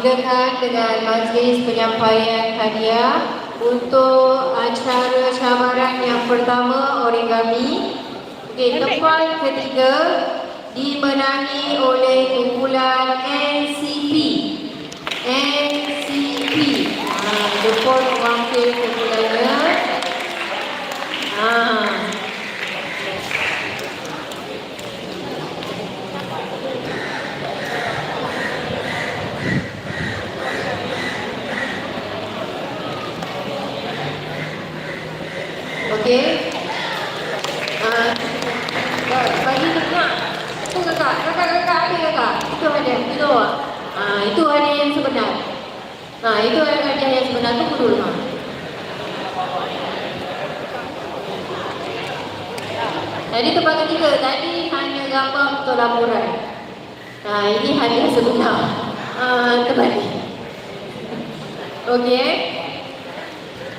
mulakan dengan majlis penyampaian hadiah untuk acara cabaran yang pertama origami. Okey, tempat ketiga dimenangi oleh kumpulan NCP. NCP. Ha, Jepun mewakil kumpulannya. Ha. Okey. Ba- bagi kakak, kakak kakak ada kakak. Itu ada, itu awak. Ah, itu hadiah yang sebenar. Ah, itu hadiah yang sebenar tu dulu mah. Jadi tempat ketiga tadi hanya gambar untuk laporan. Nah, ini hadiah sebenar. Ah, terbalik. Okey.